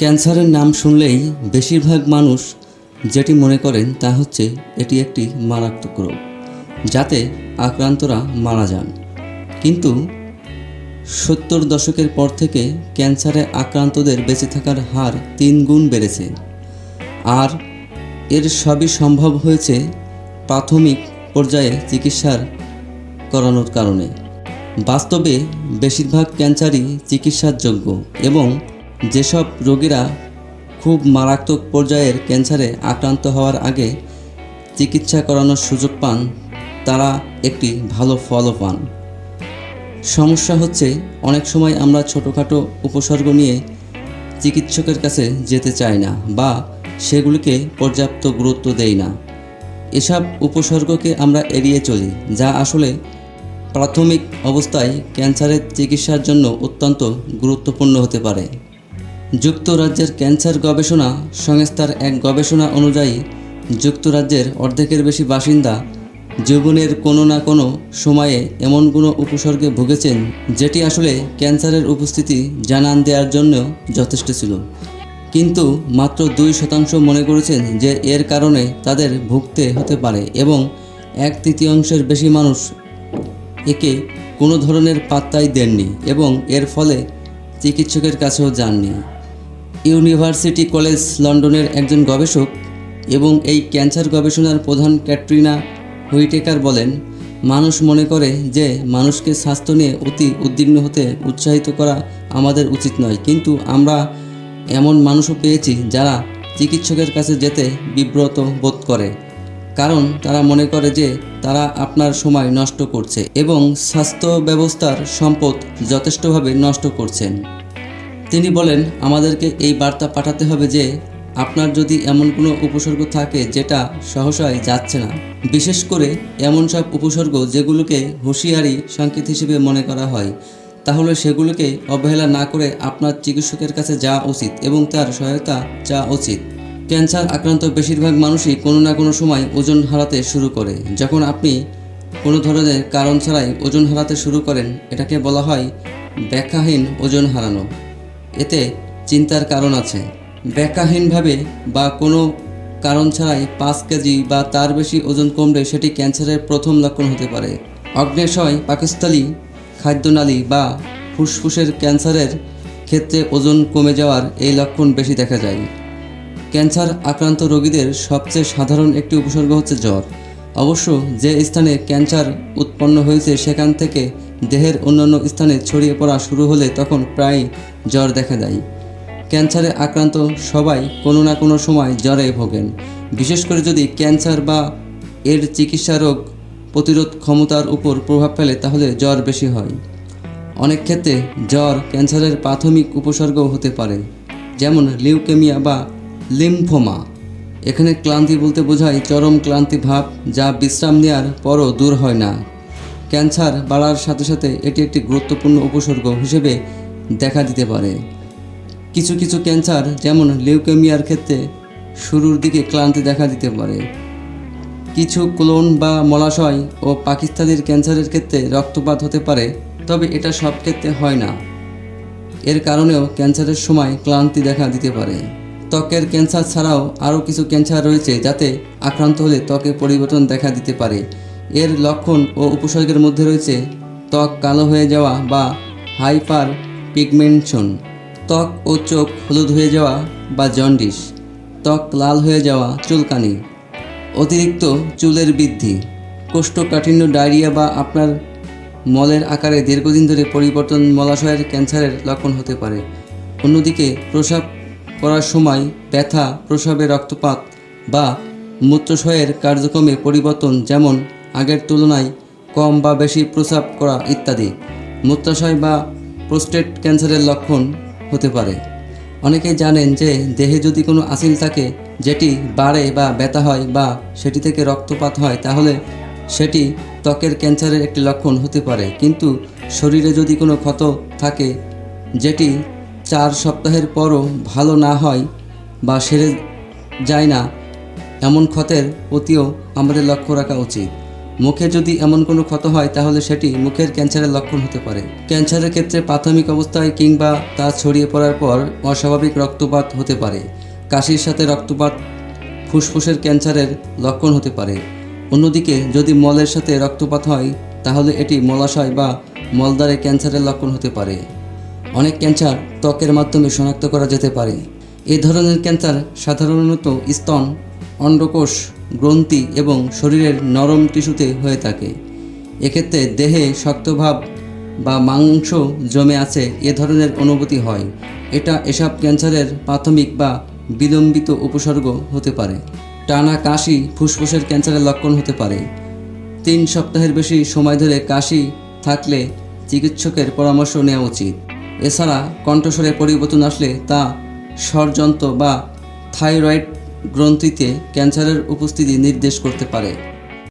ক্যান্সারের নাম শুনলেই বেশিরভাগ মানুষ যেটি মনে করেন তা হচ্ছে এটি একটি মারাত্মক রোগ, যাতে আক্রান্তরা মারা যান। কিন্তু সত্তর দশকের পর থেকে ক্যান্সারে আক্রান্তদের বেঁচে থাকার হার তিন গুণ বেড়েছে। আর এর সবই সম্ভব হয়েছে প্রাথমিক পর্যায়ে চিকিৎসার করানোর কারণে। বাস্তবে বেশিরভাগ ক্যান্সারই চিকিৎসার যোগ্য এবং যেসব রোগীরা খুব মারাত্মক পর্যায়ের ক্যান্সারে আক্রান্ত হওয়ার আগে চিকিৎসা করানোর সুযোগ পান, তারা একটি ভালো ফলও পান। সমস্যা হচ্ছে, অনেক সময় আমরা ছোটোখাটো উপসর্গ নিয়ে চিকিৎসকের কাছে যেতে চাই না বা সেগুলিকে পর্যাপ্ত গুরুত্ব দেই না। এসব উপসর্গকে আমরা এড়িয়ে চলি, যা আসলে প্রাথমিক অবস্থায় ক্যান্সারের চিকিৎসার জন্য অত্যন্ত গুরুত্বপূর্ণ হতে পারে। যুক্তরাজ্যের ক্যান্সার গবেষণা সংস্থার এক গবেষণা অনুযায়ী, যুক্তরাজ্যের অর্ধেকের বেশি বাসিন্দা জীবনের কোনো না কোনো সময়ে এমন কোনো উপসর্গে ভুগেছেন যেটি আসলে ক্যান্সারের উপস্থিতি জানান দেওয়ার জন্য যথেষ্ট ছিল। কিন্তু মাত্র দুই শতাংশ মনে করেছেন যে এর কারণে তাদের ভুগতে হতে পারে এবং এক তৃতীয়াংশের বেশি মানুষ একে কোনো ধরনের পাত্তাই দেননি এবং এর ফলে চিকিৎসকের কাছেও যাননি। ইউনিভার্সিটি কলেজ লন্ডনের একজন গবেষক এবং এই ক্যান্সার গবেষণার প্রধান ক্যাটরিনা হুইটেকার বলেন, মানুষ মনে করে যে মানুষকে স্বাস্থ্য নিয়ে অতি উদ্বিগ্ন হতে উৎসাহিত করা আমাদের উচিত নয়। কিন্তু আমরা এমন মানুষও পেয়েছি যারা চিকিৎসকের কাছে যেতে বিব্রত বোধ করে। কারণ তারা মনে করে যে তারা আপনার সময় নষ্ট করছে এবং স্বাস্থ্য ব্যবস্থার সম্পদ যথেষ্টভাবে নষ্ট করছেন। তিনি বলেন, আমাদেরকে এই বার্তা পাঠাতে হবে যে, আপনার যদি এমন কোনো উপসর্গ থাকে যেটা সহসায় যাচ্ছে না, বিশেষ করে এমন সব উপসর্গ যেগুলোকে হুঁশিয়ারি সংকেত হিসেবে মনে করা হয়, তাহলে সেগুলোকে অবহেলা না করে আপনার চিকিৎসকের কাছে যাওয়া উচিত এবং তার সহায়তা চাওয়া উচিত। ক্যান্সার আক্রান্ত বেশিরভাগ মানুষই কোনো না কোনো সময় ওজন হারাতে শুরু করে। যখন আপনি কোনো ধরনের কারণ ছাড়াই ওজন হারাতে শুরু করেন, এটাকে বলা হয় ব্যাখ্যাহীন ওজন হারানো। এতে চিন্তার কারণ আছে। ব্যাখ্যাহীনভাবে বা কোনো কারণ ছাড়াই পাঁচ কেজি বা তার বেশি ওজন কমলে সেটি ক্যান্সারের প্রথম লক্ষণ হতে পারে। অগ্নেশয় পাকিস্তানি খাদ্যনালী বা ফুসফুসের ক্যান্সারের ক্ষেত্রে ওজন কমে যাওয়ার এই লক্ষণ বেশি দেখা যায়। ক্যান্সার আক্রান্ত রোগীদের সবচেয়ে সাধারণ একটি উপসর্গ হচ্ছে জ্বর। অবশ্য যে স্থানে ক্যান্সার উৎপন্ন হয়েছে সেখান থেকে দেহের অন্যান্য স্থানে ছড়িয়ে পড়া শুরু হলে তখন প্রায় জ্বর দেখা দেয়। ক্যান্সারে আক্রান্ত সবাই কোনো না কোনো সময় জ্বরে ভোগেন। বিশেষ করে যদি ক্যান্সার বা এর চিকিৎসা রোগ প্রতিরোধ ক্ষমতার উপর প্রভাব ফেলে, তাহলে জ্বর বেশি হয়। অনেক ক্ষেত্রে জ্বর ক্যান্সারের প্রাথমিক উপসর্গও হতে পারে, যেমন লিউকেমিয়া বা লিম্ফোমা। এখানে ক্লান্তি বলতে বোঝায় চরম ক্লান্তি ভাব, যা বিশ্রাম নেওয়ার পরও দূর হয় না। ক্যান্সার বাড়ার সাথে সাথে এটি একটি গুরুত্বপূর্ণ উপসর্গ হিসেবে দেখা দিতে পারে। কিছু কিছু ক্যান্সার যেমন লিউকেমিয়ার ক্ষেত্রে শুরুর দিকে ক্লান্তি দেখা দিতে পারে। কিছু ক্লোন বা মলাশয় ও পাকিস্তানের ক্যান্সারের ক্ষেত্রে রক্তপাত হতে পারে, তবে এটা সব ক্ষেত্রে হয় না। এর কারণেও ক্যান্সারের সময় ক্লান্তি দেখা দিতে পারে। ত্বকের ক্যান্সার ছাড়াও আরও কিছু ক্যান্সার রয়েছে যাতে আক্রান্ত হলে ত্বকে পরিবর্তন দেখা দিতে পারে। এর লক্ষণ ও উপসর্গের মধ্যে রয়েছে ত্বক কালো হয়ে যাওয়া বা হাইপার পিগমেন্টশন ত্বক ও চোখ হলুদ হয়ে যাওয়া বা জন্ডিস। ত্বক লাল হয়ে যাওয়া চুলকানি। অতিরিক্ত চুলের বৃদ্ধি। কোষ্ঠকাঠিন্য, ডায়রিয়া বা আপনার মলের আকারে দীর্ঘদিন ধরে পরিবর্তন মলাশয়ের ক্যান্সারের লক্ষণ হতে পারে। অন্যদিকে প্রসাব করার সময় ব্যথা, প্রসাবে রক্তপাত বা মূত্রশয়ের কার্যক্রমে পরিবর্তন যেমন আগের তুলনায় কম বা বেশি প্রস্রাব করা ইত্যাদি। মূত্রাশয় বা প্রোস্টেট ক্যান্সারের লক্ষণ হতে পারে। অনেকেই জানেন যে দেহে যদি কোনো আসিল থাকে, যেটি বাড়ে বা ব্যথা হয় বা সেটি থেকে রক্তপাত হয়, তাহলে সেটি ত্বকের ক্যান্সারের একটি লক্ষণ হতে পারে। কিন্তু শরীরে যদি কোনো ক্ষত থাকে, যেটি চার সপ্তাহের পরও ভালো না হয় বা সেরে যায় না, এমন ক্ষতের প্রতিও আমাদের লক্ষ্য রাখা উচিত। মুখে যদি এমন কোনো ক্ষত হয়, তাহলে সেটি মুখের ক্যান্সারের লক্ষণ হতে পারে। ক্যান্সারের ক্ষেত্রে প্রাথমিক অবস্থায় কিংবা তা ছড়িয়ে পড়ার পর অস্বাভাবিক রক্তপাত হতে পারে। কাশির সাথে রক্তপাত ফুসফুসের ক্যান্সারের লক্ষণ হতে পারে। অন্যদিকে যদি মলের সাথে রক্তপাত হয়, তাহলে এটি মলাশয় বা মলদ্বারে ক্যান্সারের লক্ষণ হতে পারে। অনেক ক্যান্সার ত্বকের মাধ্যমে শনাক্ত করা যেতে পারে। এ ধরনের ক্যান্সার সাধারণত স্তন, অন্ডকোষ গ্রন্থি এবং শরীরের নরম টিস্যুতে হয়ে থাকে। এক্ষেত্রে দেহে শক্তভাব বা মাংস জমে আছে এ ধরনের অনুভূতি হয়। এটা এসব ক্যান্সারের প্রাথমিক বা বিলম্বিত উপসর্গ হতে পারে। টানা কাশি, ফুসফুসের ক্যান্সারের লক্ষণ হতে পারে। তিন সপ্তাহের বেশি সময় ধরে কাশি থাকলে চিকিৎসকের পরামর্শ নেওয়া উচিত। এছাড়া কণ্ঠস্বরে পরিবর্তন আসলে তা ষড়যন্ত্র বা থাইরয়েড গ্রন্থিতে ক্যান্সারের উপস্থিতি নির্দেশ করতে পারে।